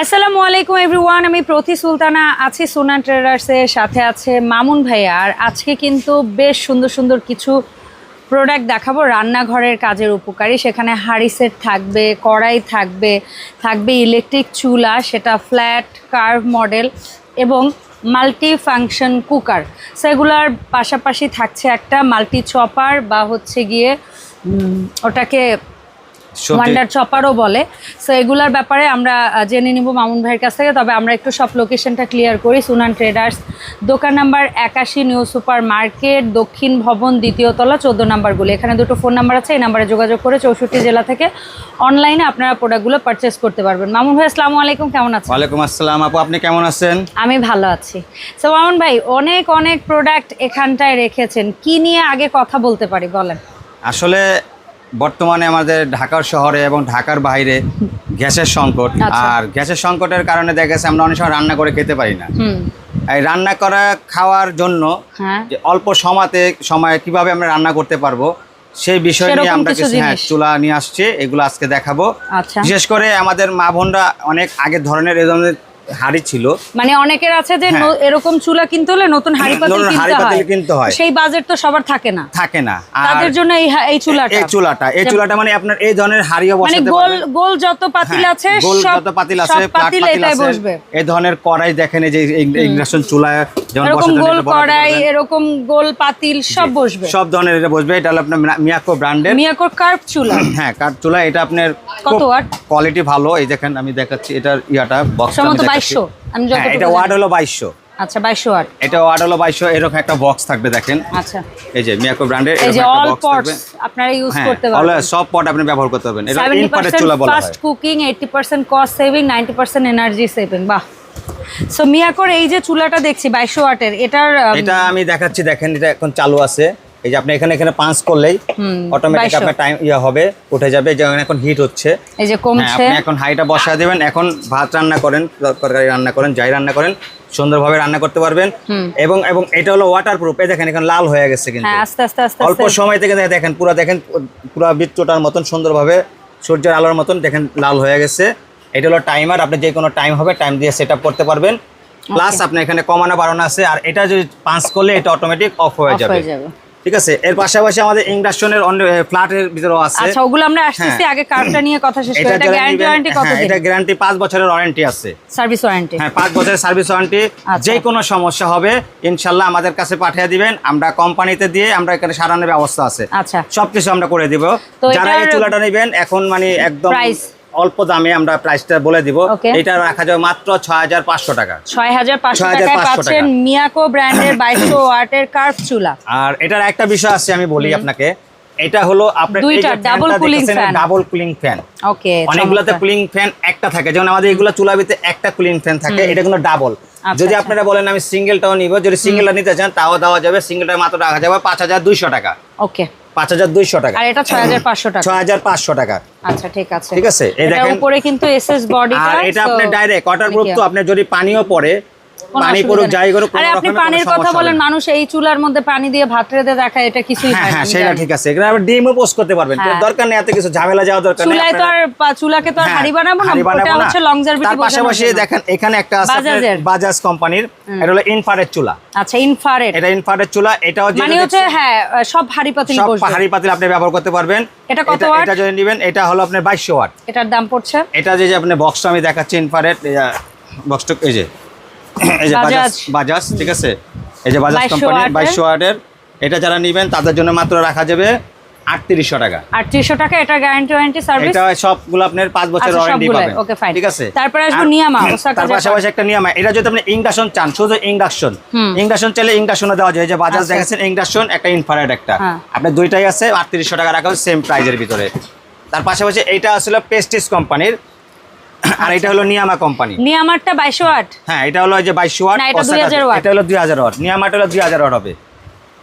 আসসালামু আলাইকুম এভরিওয়ান আমি প্রতি সুলতানা আছি সুনান ট্রেডার্সের সাথে আছে মামুন ভাইয়া। আর আজকে কিন্তু বেশ সুন্দর সুন্দর কিছু প্রোডাক্ট দেখাবো, রান্নাঘরের কাজের উপকারী। সেখানে হাঁড়ি সেট থাকবে, কড়াই থাকবে থাকবে ইলেকট্রিক চুলা, সেটা ফ্ল্যাট কার্ভ মডেল এবং মাল্টি ফাংশন কুকার সেগুলার পাশাপাশি থাকছে একটা মাল্টি চপার বা হচ্ছে গিয়ে ওটাকে ওয়ান্ডার চপারও বলে। সো এগুলার ব্যাপারে আমরা জেনে নিব মামুন ভাইয়ের কাছ থেকে। তবে আমরা একটু সব লোকেশনটা ক্লিয়ার করি। সুনান ট্রেডার্স দোকান নাম্বার একাশি নিউ সুপার মার্কেট দক্ষিণ ভবন দ্বিতীয় তলা চোদ্দ নাম্বারগুলো এখানে দুটো ফোন নাম্বার আছে এই নাম্বারে যোগাযোগ করে চৌষট্টি জেলা থেকে অনলাইনে আপনারা প্রোডাক্টগুলো পারচেস করতে পারবেন। মামুন ভাই আসসালামু আলাইকুম কেমন আছেন? ওয়ালাইকুম আসসালাম। আপু আপনি কেমন আছেন? আমি ভালো আছি। সো মামুন ভাই অনেক অনেক প্রোডাক্ট এখানটায় রেখেছেন। কি নিয়ে আগে কথা বলতে পারি বলেন? আসলে বর্তমানে আমাদের ঢাকার শহরে এবং ঢাকার বাইরে গ্যাসের সংকট আচ্ছা। আর গ্যাসের সংকটের কারণে দেখা গেছে আমরা অনেক সময় রান্না করে খেতে পারি না। এই রান্না করা খাওয়ার জন্য হ্যাঁ। অল্প সময়তে সময়ে কীভাবে আমরা রান্না করতে পারব সেই বিষয় নিয়ে আমরা কিছু হ্যাঁ চুলা নিয়ে আসছি এগুলো আজকে দেখাবো। আচ্ছা। বিশেষ করে আমাদের মা বোনরা অনেক আগের ধরনের এই ধরনের হাড়ি ছিল। মানে অনেকের আছে যে হ্যাঁ। এরকম চুলা কিনতে হলে নতুন হাড়ি পাতিল কিনতে হয়। সেই বাজেট তো সবার থাকে না। থাকে না। তাদের জন্য এই এই চুলাটা। এই চুলাটা। এই চুলাটা মানে আপনার এই ধরনের হাড়িও মানে বসাতে গোল পারবেন। গোল যত পাতিল হ্যাঁ, আছে গোল যত পাতিল আছে পাতিল এটাই বসবে। এই ধরনের কড়াই দেখেন এই যে ইন্ডাকশন যেমন বসাতে গোল কড়াই এরকম গোল পাতিল সব বসবে। সব ধরনের এটা বসবে। এটা হলো আপনার মিয়া- মিয়াকো ব্র্যান্ডের। মিয়াকোর কার্ভ চুলা। হ্যাঁ কাঠ চুলা। এটা আপনার কত ওয়াট? কোয়ালিটি ভালো। এই দেখেন আমি দেখাচ্ছি এটার ইয়াটা বক্স সম্ভবত 2200 আমি যতটুকু এটা ওয়াট হলো বাইশশো। আচ্ছা 2200 ওয়াট এটা ওয়াট হলো বাইশশো এরকম একটা বক্স থাকবে দেখেন। আচ্ছা। এই যে মিয়াকো ব্র্যান্ডের এই যে অল পটস আপনারা ইউজ হ্যাঁ করতে পারবেন। সব পট আপনি ব্যবহার করতে পারবেন। এটা ইনফ্রারেড 70% চুলা বলা হয়। Fast cooking 80% cost saving 90% energy saving বাহ। সো মিয়াকোর এই যে চুলাটা দেখছি 2200 ওয়াটের এটার এটা আমি দেখাচ্ছি দেখেন এটা এখন চালু আছে। এই যে আপনি এখানে এখানে পাঁচ করলেই অটোমেটিক আপনার টাইম ইয়ে হবে উঠে যাবে যেমন এখন হিট হচ্ছে। এই যে হ্যাঁ, কমছে আপনি এখন হাইটা বসায় দেবেন এখন ভাত রান্না করেন তরকারি রান্না করেন যাই রান্না করেন সুন্দরভাবে রান্না করতে পারবেন। এবং এবং এটা হলো ওয়াটার প্রুফ এই দেখেন এখন লাল হয়ে গেছে কিন্তু। হ্যাঁ আস্তে আস্তে আস্তে অল্প সময় থেকে দেখেন- পুরো দেখেন পুরো বৃত্তটার মতন সুন্দরভাবে সূর্যের আলোর মতন দেখেন লাল হয়ে গেছে। এটা হলো টাইমার আপনি যে কোনো টাইম হবে টাইম দিয়ে সেট করতে পারবেন। প্লাস আপনি এখানে কমানো বাড়ানো আছে আর এটা যদি পাঁচ করলে এটা অটোমেটিক অফ হয়ে হয়ে যাবে। ঠিক আছে? এর পাশাপাশি আমাদের ইন্ডাকশনের ফ্ল্যাটের ভিতরেও আছে। আচ্ছা ওগুলো আমরা আসতেছি হ্যাঁ। আগে কার্ডটা নিয়ে কথা শেষ করি। এটা গ্যারান্টি ওয়ারেন্টি কত হ্যাঁ, দিন? এটা গ্যারান্টি পাঁচ বছরের ওয়ারেন্টি আছে। সার্ভিস ওয়ারেন্টি হ্যাঁ পাঁচ বছরের সার্ভিস ওয়ারেন্টি। যে কোনো সমস্যা হবে ইনশাআল্লাহ আমাদের কাছে পাঠিয়ে দিবেন। আমরা কোম্পানিতে দিয়ে আমরা এখানে সারানোর ব্যবস্থা আছে। আচ্ছা। সবকিছু আমরা করে দিব। যারা এই চুলাটা নেবেন এখন মানে একদম Price? অল্প দামে আমরা প্রাইসটা বলে দিব। এটা রাখা যাবে মাত্র ছয় হাজার পাঁচশো টাকা। ছয় হাজার পাঁচশো টাকায় টাকা। পাচ্ছেন মিয়াকো ব্র্যান্ডের বাইশশো ওয়াটের কার্ভ চুলা। আর এটার একটা বিষয় আছে আমি বলি আপনাকে। এটা হলো আপনার দুইটা। ডাবল কুলিং ফ্যান ওকে অনেকগুলোতে কুলিং ফ্যান একটা থাকে। যেমন আমাদের এগুলো চুলাবিতে একটা কুলিং ফ্যান থাকে এটা কিন্তু ডাবল আচ্ছা, যদি আচ্ছা। আপনারা বলেন আমি সিঙ্গেলটাও নিব যদি সিঙ্গেলটা নিতে চান তাও দেওয়া যাবে। সিঙ্গেলটা মাত্র রাখা যাবে পাঁচ হাজার দুইশো টাকা। ওকে পাঁচ হাজার দুইশো টাকা। আর এটা ছয় হাজার পাঁচশো টাকা। ছয় হাজার পাঁচশো টাকা। আচ্ছা ঠিক আছে। ঠিক আছে, এই উপরে কিন্তু এসএস বডি আর এটা ডাইরেক্ট তো আপনার যদি পানিও পড়ে পানি পড়ুক যাই করুক আরে আপনি পানির কথা বলেন মানুষ এই চুলার মধ্যে পানি দিয়ে ভাত রেঁধে দেখায় এটা কিছুই হ্যাঁ হয় না। সেটা ঠিক আছে। এখানে আবার ডিমও পোস্ট করতে পারবেন। হ্যাঁ। দরকার নেই এত কিছু ঝামেলা যাওয়া দরকার নেই। চুলায় তো আর চুলাকে তো আর হাড়ি বানাবো না হাঁড়ি ওটা বানাবো না। হচ্ছে লংজারভিটি তার পাশাপাশি দেখেন এখানে একটা আছে বাজাজ কোম্পানির। এটা হলো ইনফ্রারেড চুলা। আচ্ছা ইনফ্রারেড। এটা ইনফ্রারেড চুলা এটাও মানে হচ্ছে হ্যাঁ সব হাড়ি পাতিল সব বসবে। পাতিল আপনি ব্যবহার করতে পারবেন। এটা কত ওয়াট? এটা যদি নেবেন এটা হলো আপনার ওয়াট। এটার দাম পড়ছে? এটা যে আপনি বক্সটা আমি দেখাচ্ছি ইনফ্রারেড বক্সটা এই যে এই যে বাজাজ বাজাজ। ঠিক আছে? এই যে বাজাজ 2200 কোম্পানি ওয়াটের। বাইশশো ওয়াটের এটা যারা নেবেন তাদের জন্য মাত্র রাখা যাবে আটত্রিশশো টাকা। আটত্রিশশো টাকা এটা গ্যারান্টি ওয়ারেন্টি সার্ভিস এটা সবগুলো আপনার পাঁচ আচ্ছা, ওয়ারেন্টি পাবেন। Okay, fine. ঠিক আছে? তারপরে আসব নিয়ামা, তার পাশাপাশি একটা নিয়ামা। এটা যদি আপনি ইন্ডাকশন চান শুধু ইন্ডাকশন ইন্ডাকশন চাইলে ইন্ডাকশনও দেওয়া যায়। যে বাজাজ আচ্ছা। দেখাচ্ছেন ইন্ডাকশন একটা একটা। হ্যাঁ। আপনার দুইটাই আছে আটত্রিশশো টাকা রাখা সেম প্রাইজের ভিতরে। তার পাশাপাশি এইটা আসলে পেস্টিস কোম্পানির আর এটা হলো নিয়ামা কোম্পানি। নিয়ামারটা বাইশো আট? হ্যাঁ এটা হলো যে বাইশশো ওয়াট না, এটা 2000 ওয়াট। এটা হলো দুই হাজার ওয়াট। নিয়ামাটা হলো দুই হাজার ওয়াট হবে।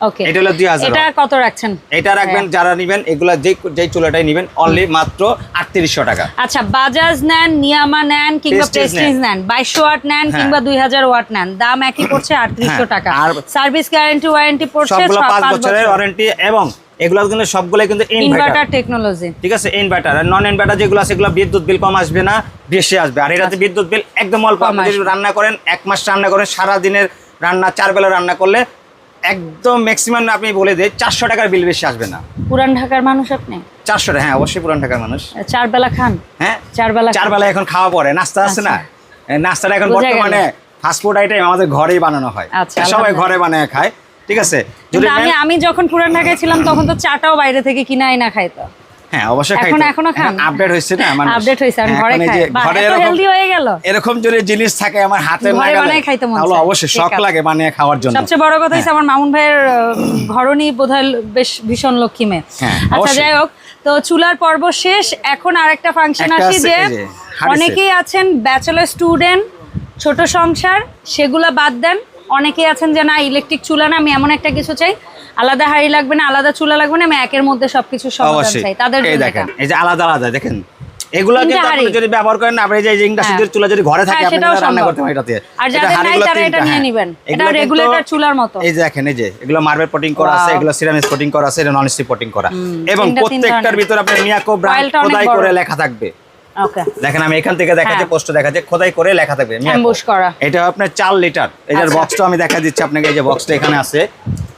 ওকে। এটা হলো 2000 এটা কত রাখছেন? এটা রাখবেন যারা নেবেন এগুলা যে যেই চুলাটাই নেবেন অনলি মাত্র আটত্রিশশো টাকা। আচ্ছা বাজাজ নেন নিয়ামা নেন কিংবা প্রেস্টিজ নেন। বাইশশো ওয়াট নেন হ্যাঁ। কিংবা দুই হাজার ওয়াট নেন দাম একই পড়ছে আটত্রিশশো হ্যাঁ, টাকা। আর সার্ভিস গ্যারান্টি ওয়ারেন্টি পড়ছে সবগুলো ছ- পাঁচ পাঁচ বছরের। ওয়ারেন্টি এবং এগুলো কিন্তু সবগুলো কিন্তু ইনভার্টার টেকনোলজি ঠিক আছে ইনভার্টার আর নন ইনভার্টার যেগুলো আছে এগুলো বিদ্যুৎ বিল কম আসবে না বেশি আসবে। আর এটাতে বিদ্যুৎ বিল একদম অল্প। আপনি যদি রান্না করেন এক মাস রান্না করেন সারা দিনের রান্না চার বেলা রান্না করলে একদম ম্যাক্সিমাম আপনি বলে দেয় চারশো টাকার বিল বেশি আসবে না। পুরান ঢাকার মানুষ আপনি? চারশো টাকা হ্যাঁ অবশ্যই পুরান টাকার মানুষ। চার বেলা খান? হ্যাঁ? চার বেলা চার বেলা এখন খাওয়া পরে। নাস্তা আছে না? নাস্তাটা এখন। বর্তমানে ফাস্টফুড আইটেম আমাদের ঘরেই বানানো হয়। আচ্ছা, সবাই ঘরে বানায় খায়। ঠিক আছে? আমি আমি যখন পুরান ঢাকায় ছিলাম তখন তো চাটাও বাইরে থেকে কিনা আইনা খাইতো। হ্যাঁ অবশ্যই এখন এখনও খান? আপডেট হয়েছে না মানুষ। আপডেট হয়েছে এখন হ্যাঁ, ঘরে ঘরে হেলদি হয়ে গেল। এরকম যদি জিনিস থাকে আমার হাতের ঘরে নাগালে, খাইতে মন তাহলে অবশ্যই শখ লাগে বানিয়ে খাওয়ার জন্য। সবচেয়ে বড় কথা হচ্ছে আমার মামুন ভাইয়ের আহ, বোধহয় বেশ ভীষণ লক্ষ্মী মেয়ে। আচ্ছা যাই হোক তো চুলার পর্ব শেষ। এখন আরেকটা ফাংশন একটা আসি আছে, যে অনেকেই আছেন ব্যাচেলর স্টুডেন্ট ছোট সংসার সেগুলা বাদ দেন। অনেকেই আছেন যে না ইলেকট্রিক চুলা না আমি এমন একটা কিছু চাই। আলাদা হাঁড়ি লাগবে না আলাদা চুলা লাগবে না আমি একের মধ্যে সবকিছু সমাধান চাই। তাদের জন্য দেখেন এই যে আলাদা আলাদা দেখেন। এগুলো কিন্তু আপনি যদি ব্যবহার করেন না আপনি যে ইন্ডাস্ট্রির হ্যাঁ। চুলা যদি ঘরে থাকে হ্যাঁ, আপনি রান্না করতে পারেন এটাতে। আর যাদের নাই তারা এটা নিয়ে হ্যাঁ। নিবেন। এটা regulator চুলার মতো। এই যে দেখেন এই যে এগুলো মার্বেল কোটিং করা আছে এগুলো সিরামিক কোটিং করা আছে এটা নন স্টিক কোটিং করা এবং প্রত্যেকটার। ভিতরে আপনার মিয়াকো ব্র্যান্ড খোদাই করে লেখা থাকবে। দেখেন আমি এখান থেকে দেখাচ্ছি হ্যাঁ। পোস্ট দেখাচ্ছি খোদাই করে লেখা থাকবে। করা। এটা আপনার চার লিটার। এটার আচ্ছা। বক্সটা আমি দেখা দিচ্ছি আপনাকে এই যে বক্সটা এখানে আছে।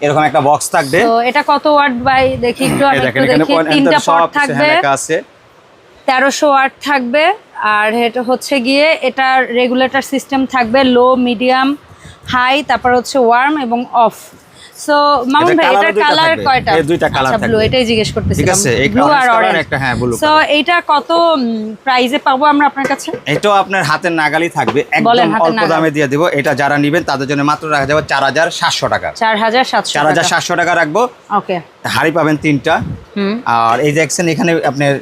এরকম একটা বক্স থাকবে। তো এটা কত ওয়াট বাই? দেখি একটু দেখেন এখানে তিনটা পট থাকবে। হ্যাঁ লেখা আছে। তেরোশো ওয়াট থাকবে। আর এটা হচ্ছে গিয়ে এটার রেগুলেটর সিস্টেম থাকবে লো মিডিয়াম হাই তারপর হচ্ছে ওয়ার্ম এবং অফ সো মামুন এটা ভাই কালার থাকবে। কয়টা? এর দুইটা colour আচ্ছা ব্লু এটাই জিজ্ঞেস করতেছিলাম। আছে, এই ব্লু orange আর অরেঞ্জ একটা, হ্যাঁ, blue সো এইটা কত প্রাইজে পাবো আমরা আপনার কাছে? এটাও আপনার হাতের নাগালি থাকবে। একদম অল্প দামে দিয়ে দিব। এটা যারা নেবেন তাদের জন্য মাত্র রাখা যাবে চার হাজার সাতশো টাকা। চার হাজার সাতশো চার হাজার সাতশো টাকা রাখব। ওকে হাড়ি পাবেন তিনটা। আর এই দেখছেন এখানে আপনার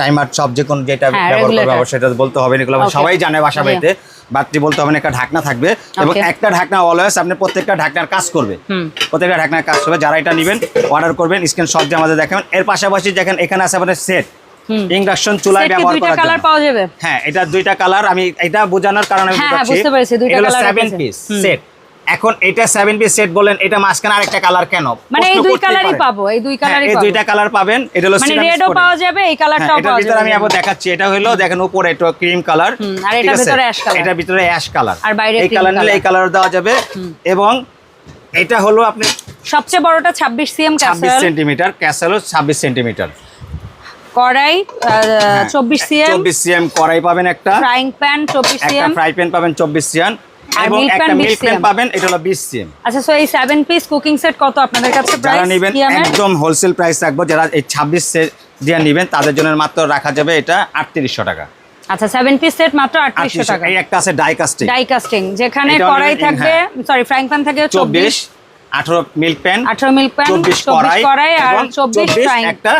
টাইমার সব যে কোন যেটা হ্যাঁ, ব্যবহার করবে এটা বলতে হবে না সবাই জানে বাসা বাড়িতে বাড়তি বলতে হবে একটা ঢাকনা থাকবে। এবং একটা ঢাকনা অলওয়েজ আপনি প্রত্যেকটা ঢাকনার কাজ করবে। প্রত্যেকটা ঢাকনার কাজ করবে যারা এটা নেবেন অর্ডার করবেন স্ক্রিন শট দিয়ে আমাদের দেখাবেন। এর পাশাপাশি দেখেন এখানে আছে আপনার সেট। ইন্ডাকশন চুলায় সেট ব্যবহার কালার পাওয়া যাবে? হ্যাঁ এটা দুইটা কালার আমি এটা বোঝানোর কারণে হ্যাঁ, হ্যাঁ, বুঝতে পেরেছি, দুইটা সেভেন পিস সেট এখন এটা সেভেন পিস সেট বলেন এটা মাঝখানে আরেকটা কালার কেন? মানে এই দুই কালারই পাবো এই দুই হ্যাঁ, কালারই এই দুইটা কালার পাবেন এটা হলো মানে রেডও পাওয়া যাবে এই হ্যাঁ, কালারটাও এটার পাওয়া ভিতরে যাবে। আমি আবার দেখাচ্ছি এটা হলো দেখেন উপরে একটু ক্রিম কালার আর এটার ভিতরে ash color। এটার ভিতরে অ্যাশ কালার আর বাইরে এই কালার নিলে এই কালার দেওয়া যাবে। এবং এটা হলো আপনি সবচেয়ে বড়টা ছাব্বিশ সিএম ছাব্বিশ ক্যাসেল সেন্টিমিটার ক্যাসেল ছাব্বিশ সেন্টিমিটার কড়াই চব্বিশ সিএম চব্বিশ সিএম কড়াই পাবেন একটা। ফ্রাইং প্যান চব্বিশ একটা ফ্রাই প্যান পাবেন চব্বিশ সিএম আর এবং একটা মিল্ক প্যান পাবেন এটা হলো বিশ সিএম আচ্ছা সো এই সেভেন পিস কুকিং সেট কত আপনাদের কাছে যারা নেবেন একদম হোলসেল প্রাইস রাখব যারা এই ছাব্বিশ দিয়ে নেবেন তাদের জন্য মাত্র রাখা যাবে এটা আটত্রিশশো টাকা। আচ্ছা পিস সেট মাত্র 3800 টাকা। এই একটা আছে ডাই কাস্টিং ডাই কাস্টিং যেখানে কড়াই থাকবে সরি ফ্রাইং প্যান থাকবে মিল্ক প্যান মিল্ক কড়াই আর ফ্রাইং একটা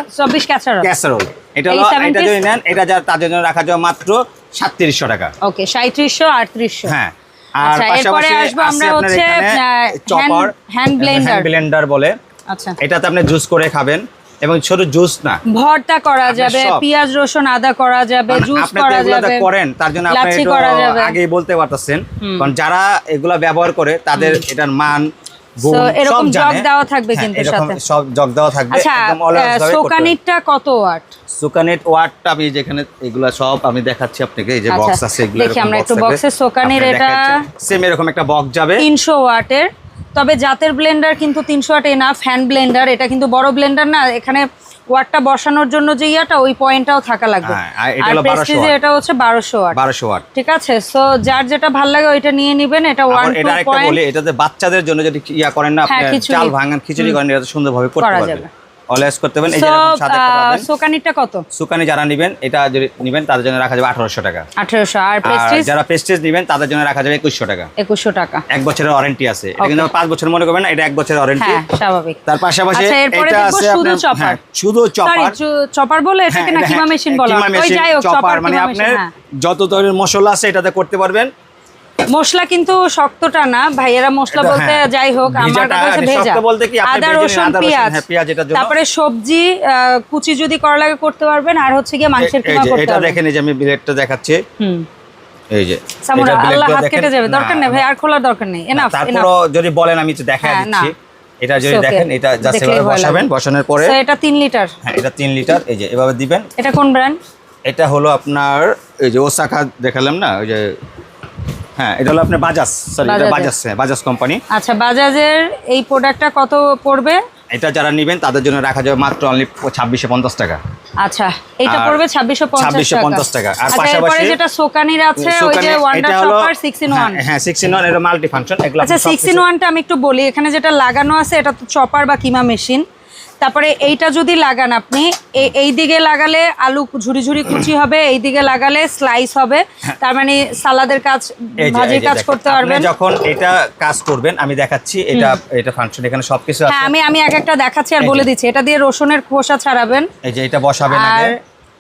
ক্যাসারোল এটা হলো এটা যদি নেন এটা যা তাদের জন্য রাখা যাবে মাত্র সাতত্রিশশো টাকা। ওকে সাঁত্রিশশো আটত্রিশশো। হ্যাঁ। আর আচ্ছা, পাশাপাশি আসব আমরা হচ্ছে, চপার হ্যান্ড ব্লেন্ডার ব্লেন্ডার বলে। আচ্ছা। এটাতে আপনি জুস করে খাবেন এবং ছোট জুস না ভর্তা করা যাবে। পেঁয়াজ রসুন আদা করা যাবে জুস করা যাবে করেন তার জন্য আপনি আগেই বলতে পারতেছেন। কারণ যারা এগুলা ব্যবহার করে তাদের এটার মান এরকম জগ দেওয়া থাকবে হ্যাঁ, কিন্তু সাথে। সব জগ দেওয়া থাকবে আচ্ছা একদম সোকানিটটা কত ওয়াট সুকানেট ওয়াটটা আমি যেখানে এগুলা সব আমি দেখাচ্ছি আপনাকে এই যে আচ্ছা, বক্স আছে এগুলো দেখি আমরা একটু box-এর সোকানির এটা- সেম এরকম একটা বক্স যাবে। তিনশো ওয়াটের তবে জাতের ব্লেন্ডার কিন্তু তিনশো আট এনাফ হ্যান্ড ব্লেন্ডার এটা কিন্তু বড় ব্লেন্ডার না এখানে ওয়াটটা বসানোর জন্য যে ইয়াটা ওই পয়েন্টটাও থাকা লাগবে। হ্যাঁ, আর এটা আর হলো 1200 প্রেস্টিজে এটা হচ্ছে বারোশো ওয়াট বারোশো ওয়াট ঠিক আছে সো যার যেটা ভালো লাগে ওইটা নিয়ে নিবেন এটা ওয়ান টু এটা একটা পয়েন্ট বলি এটাতে বাচ্চাদের জন্য যদি ইয়া করেন না হ্যাঁ, আপনি। চাল ভাঙান খিচুড়ি করেন এটা সুন্দরভাবে করতে করা পারবেন যাবে। অলওয়েজ করতে পারবেন এই যে সাথে পাবেন। সোকানিটটা কত? সুকানি যারা নেবেন এটা যদি নেবেন তাদের জন্য রাখা যাবে আঠারোশো টাকা। আঠারোশো। আর আর যারা পেস্টেজ নেবেন তাদের জন্য রাখা যাবে একুশশো টাকা। একুশশো টাকা। এক বছরের ওয়ারেন্টি আছে। এটা কিন্তু পাঁচ বছর মনে করবেন না এটা এক বছরের ওয়ারেন্টি হ্যাঁ স্বাভাবিক। তার পাশাপাশি আচ্ছা, এটা আছে শুধু চপার। হ্যাঁ, শুধু চপার চপার বলে হ্যাঁ, এটাকে না কিমা হ্যাঁ, মেশিন বলা হয়। ওই যাই হোক চপার মানে আপনার হ্যাঁ। যত ধরনের মশলা আছে এটাতে করতে পারবেন। মশলা কিন্তু শক্তটা না। ভাইয়েরা মশলা বলতে হ্যাঁ, যাই হোক আমার হচ্ছে শক্ত ভেজা আদা রসুন পেঁয়াজ। হ্যাঁ। তারপরে সবজি কুচি যদি করা লাগে করতে পারবেন আর হচ্ছে গিয়ে মাংসের কিমা করতে এটা দেখেন এই যে আমি ব্লেডটা দেখাচ্ছি। হুম। এই যে সামুরা আল্লাহ হাত কেটে যাবে দরকার নেই ভাই আর খোলার দরকার নেই। এনাফ তারপরও যদি বলেন আমি একটু দেখা হ্যাঁ। দিচ্ছি। এটা যদি দেখেন এটা জাস্ট এভাবে বসাবেন বসানোর পরে এটা তিন লিটার হ্যাঁ এটা তিন লিটার এই যে এভাবে দিবেন। এটা কোন ব্র্যান্ড এটা হলো আপনার এই যে ওসাকা দেখালাম না? ওই যে হ্যাঁ এটা হলো আপনার বাজাজ সরি এটা বাজাজ হ্যাঁ, বাজাজ কোম্পানি আচ্ছা বাজাজের এই প্রোডাক্টটা কত পড়বে? এটা যারা নেবেন তাদের জন্য রাখা যাবে মাত্র অনলি ছাব্বিশশো পঞ্চাশ টাকা। আচ্ছা আর পড়বে ছাব্বিশশো পঞ্চাশ 2650 টাকা। আর আচ্ছা পাশাপাশি- যেটা সোকানির আছে ওই যে wonder shopper six in one হ্যাঁ, হ্যাঁ সিক্স ইন ওয়ান এটা মাল্টি ফাংশন আচ্ছা আপনি সিক্স ইন সবকিছু- ওয়ানটা আমি একটু বলি এখানে যেটা লাগানো আছে এটা তো চপার বা কিমা মেশিন তারপরে এইটা যদি লাগান আপনি এই দিকে লাগালে আলু ঝুড়ি ঝুড়ি কুচি হবে এই দিকে লাগালে স্লাইস হবে। তার মানে সালাদের কাজ ভাজির কাজ করতে পারবেন। যখন এটা কাজ করবেন আমি দেখাচ্ছি এটা এটা ফাংশন এখানে সবকিছু আছে। হ্যাঁ আমি আমি এক একটা দেখাচ্ছি আর বলে দিচ্ছি। এটা দিয়ে রসুনের খোসা ছাড়াবেন। এই যে এটা বসাবেন আগে।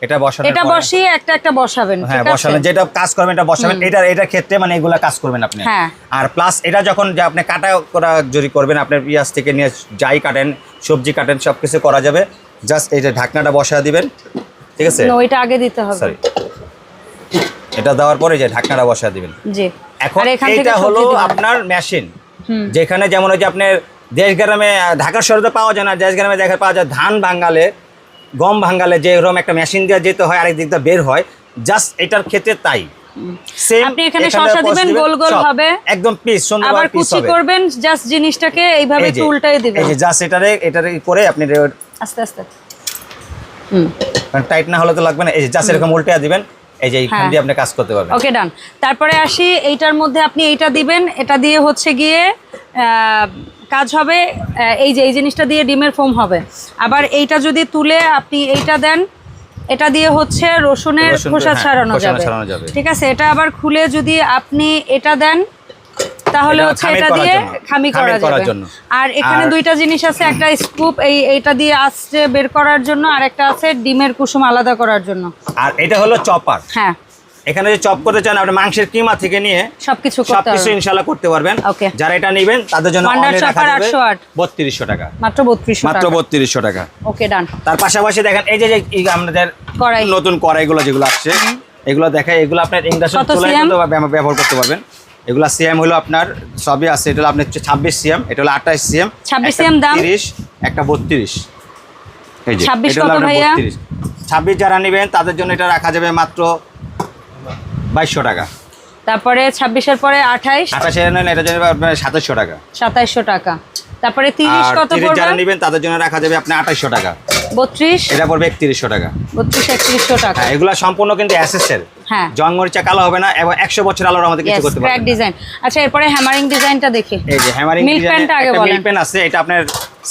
এটা এটা বসিয়ে একটা একটা বসাবেন হ্যাঁ যেটা কাজ করবেন এটা বসাবেন। এটা এটার ক্ষেত্রে মানে এগুলা কাজ করবেন আপনি। হ্যাঁ। আর প্লাস এটা যখন যে আপনি কাটা করা করবেন আপনার পেঁয়াজ থেকে নিয়ে যাই কাটেন সবজি কাটেন সব কিছু করা যাবে। জাস্ট এই যে ঢাকনাটা বসা দিবেন ঠিক আছে? ওইটা আগে দিতে হবে। সরি এটা দেওয়ার পরে যে ঢাকনাটা বসা দিবেন। জি। এখন এটা হলো আপনার মেশিন যেখানে যেমন ওই যে আপনার দেশ গ্রামে ঢাকার শহরে তো পাওয়া যায় না দেশ গ্রামে দেখা পাওয়া যায় ধান ভাঙ্গালে গম ভাঙ্গালে যে এরকম একটা মেশিন দিয়ে যেতে হয় আরেক দিক দিয়ে বের হয় জাস্ট এটার ক্ষেত্রে তাই। আপনি এখানে শসা দিবেন, গোল গোল। হবে। একদম পিস সুন্দর আবার কুচি করবেন জাস্ট জিনিসটাকে এইভাবে একটু উল্টাই দিবেন এই যে জাস্ট এটারে এটারে করে আপনি আস্তে আস্তে। হুম। টাইট না হলে তো লাগবে না। এই যে জাস্ট এরকম উল্টে দিবেন এই যে এইখান হ্যাঁ। দিয়ে আপনি কাজ করতে পারবেন। ওকে ডান তারপরে আসি এইটার মধ্যে আপনি এইটা দিবেন এটা দিয়ে হচ্ছে গিয়ে কাজ হবে এই যে এই জিনিসটা দিয়ে ডিমের ফোম হবে। আবার এইটা যদি তুলে আপনি এইটা দেন এটা দিয়ে হচ্ছে রসুনের রসুন খোসা হ্যাঁ, ছাড়ানো যাবে। ঠিক আছে এটা আবার খুলে যদি আপনি এটা দেন তাহলে হচ্ছে এটা দিয়ে খামি করা যাবে। আর এখানে দুইটা জিনিস আছে একটা স্কুপ এই এইটা দিয়ে আসছে বের করার জন্য আর একটা আছে ডিমের কুসুম আলাদা করার জন্য। আর এটা হলো চপার। হ্যাঁ। এখানে যে চপ করতে চান আপনি মাংসের কিমা থেকে নিয়ে সবকিছু সবকিছু ইনশাল্লাহ করতে পারবেন। যারা এটা নেবেন তাদের জন্য Wonder রাখা যাবে 800 বত্রিশশো টাকা। মাত্র বত্রিশশো মাত্র টাকা। বত্রিশশো টাকা। ওকে ডান। তার পাশাপাশি দেখেন এই যে এই আমাদের কড়াই। নতুন কড়াইগুলো যেগুলো আসছে এগুলো দেখে এগুলো আপনার ইন্ডাকশন চুলায় ব্যবহার করতে পারবেন। এগুলো সিএম হলো আপনার সবই আছে এটা হলো আপনার ছাব্বিশ সিএম এটা হলো আঠাশ সিএম 26 CM দাম? তিরিশ একটা বত্রিশ। এই যে 26 এটা হলো কত আপনার ভাইয়া? 32 ছাব্বিশ যারা নেবেন তাদের জন্য এটা রাখা যাবে মাত্র বাইশশো টাকা। তারপরে ছাব্বিশের পরে আঠাইশ। আঠাশে নেন এটা যাবে আপনার সাতাশশো টাকা। সাতাইশশো টাকা। তারপরে তিরিশ কত তিরিশ যারা নেবেন তাদের জন্য রাখা যাবে আপনার আঠাশশো টাকা। বত্রিশ। এটা পড়বে একত্রিশশো টাকা। বত্রিশ একত্রিশশো টাকা। হ্যাঁ এগুলা সম্পূর্ণ কিন্তু অ্যাসেসের হ্যাঁ। কালো হবে না এবং একশো বছর আলোর আমাদের কিছু করতে পারবে ডিজাইন আচ্ছা এরপরে হ্যামারিং ডিজাইনটা দেখি। এই যে হ্যামারিং আগে বলেন। মিল্ক আছে এটা আপনার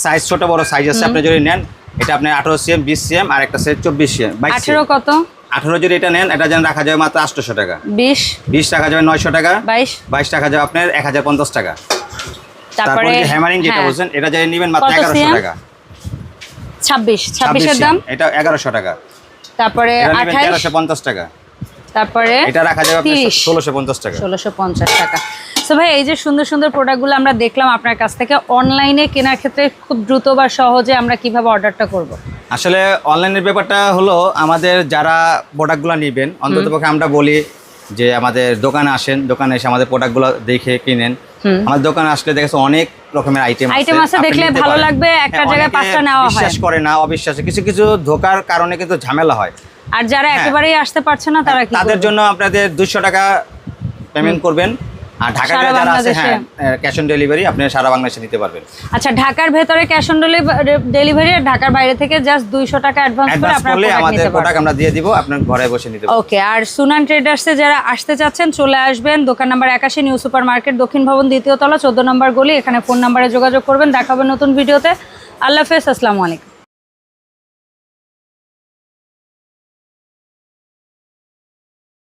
সাইজ ছোট বড় সাইজ আছে আপনি যদি নেন এটা আপনার আঠারো সিএম বিশ সিএম আর একটা সাইজ চব্বিশ সিএম আঠেরো কত? আঠারো যদি এটা নেন এটা যেন রাখা যাবে মাত্র আটশোশো টাকা। বিশ। বিশ টাকা যাবে নয়শো টাকা। বাইশ। বাইশ টাকা যাবে আপনার এক হাজার পঞ্চাশ টাকা। তারপরে হ্যামারিং যেটা হ্যাঁ, বলছেন এটা যদি নেবেন মাত্র এগারোশো টাকা। ছাব্বিশ। ছাব্বিশের দাম? এটা এগারোশো টাকা। তারপরে তেরোশো পঞ্চাশ টাকা। তারপরে এটা রাখা যাবে ষোলোশো পঞ্চাশ টাকা। ষোলোশো পঞ্চাশ টাকা। সো ভাই এই যে সুন্দর সুন্দর প্রোডাক্টগুলো আমরা দেখলাম আপনার কাছ থেকে অনলাইনে কেনার ক্ষেত্রে খুব দ্রুত বা সহজে আমরা কীভাবে অর্ডারটা করব? আসলে অনলাইনের ব্যাপারটা হলো আমাদের যারা প্রোডাক্টগুলো নেবেন অন্ততপক্ষে আমরা বলি যে আমাদের দোকানে আসেন দোকানে এসে আমাদের প্রোডাক্টগুলো দেখে কিনেন। আমাদের দোকানে আসলে দেখেছে অনেক রকমের আইটেম Item আছে, দেখলে ভালো লাগবে, একটা জায়গায় পাঁচটা নেওয়া হয়। বিশ্বাস করে না অবিশ্বাসে। কিছু কিছু ধোকার কারণে কিন্তু ঝামেলা হয়। আর যারা হ্যাঁ। একেবারেই আসতে পারছে না তারা তাদের জন্য আপনাদের দুশো টাকা পেমেন্ট করবেন। আর ঢাকা সারা যারা আছে হ্যাঁ ক্যাশ অন ডেলিভারি আপনি সারা বাংলাদেশে নিতে পারবেন। আচ্ছা ঢাকার ভেতরে ক্যাশ অন ডেলিভারি আর ঢাকার বাইরে থেকে জাস্ট দুইশো টাকা অ্যাডভান্স করে আপনার আমাদের প্রোডাক্ট আমরা দিয়ে দিব আপনার ঘরে বসে নিতে পারবেন। ওকে আর সুনান ট্রেডার্সে যারা আসতে চাচ্ছেন চলে আসবেন। দোকান নাম্বার একাশি নিউ সুপার মার্কেট দক্ষিণ ভবন দ্বিতীয় তলা চোদ্দ নম্বর গলি। এখানে ফোন নাম্বারে যোগাযোগ করবেন দেখাবেন নতুন ভিডিওতে আল্লাহ হাফেজ আসসালামু আলাইকুম।